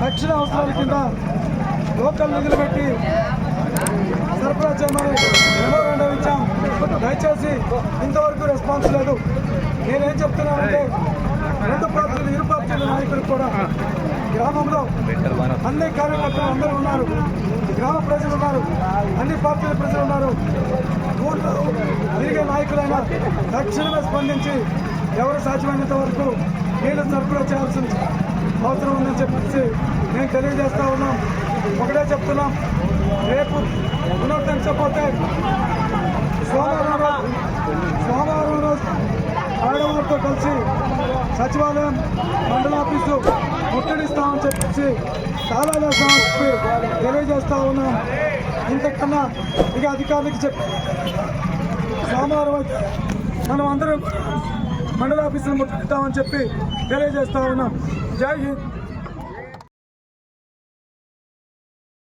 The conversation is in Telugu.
తక్షణ అవసరాల కింద లోకల్ నిధులు పెట్టి సరఫరా చేయమని మెమోరాండం ఇచ్చాం. దయచేసి ఇంతవరకు రెస్పాన్స్ లేదు. నేనేం చెప్తున్నానంటే రెండు పార్టీలు ఇరు పార్టీల నాయకులు కూడా గ్రామంలో అన్ని కార్యకర్తలు అందరూ ఉన్నారు. గ్రామ ప్రజలు ఉన్నారు. అన్ని పార్టీల ప్రజలు ఉన్నారు. ఊర్లో తిరిగే నాయకులైనా తక్షణమే స్పందించి ఎవరు సాధ్యమైనంత వరకు నీళ్ళు సరఫరా చేయాల్సిన అవసరం ఉందని చెప్పేసి మేము తెలియజేస్తా ఉన్నాం. ఒకటే చెప్తున్నాం. రేపు పునరుద్ధరించకపోతే సోమవారం సోమవారం రోజు ఆడవారితో కలిసి సచివాలయం మండల ఆఫీసు ముట్టడిస్తామని చెప్పేసి చాలా వేస్తామని తెలియజేస్తా ఉన్నాం. ఇంతకన్నా ఇక అధికారులకు చెప్పి సోమవారం అయితే మనం అందరం మండల ఆఫీసులు ముట్టడిస్తామని చెప్పి తెలియజేస్తా ఉన్నాం. జై హింద్.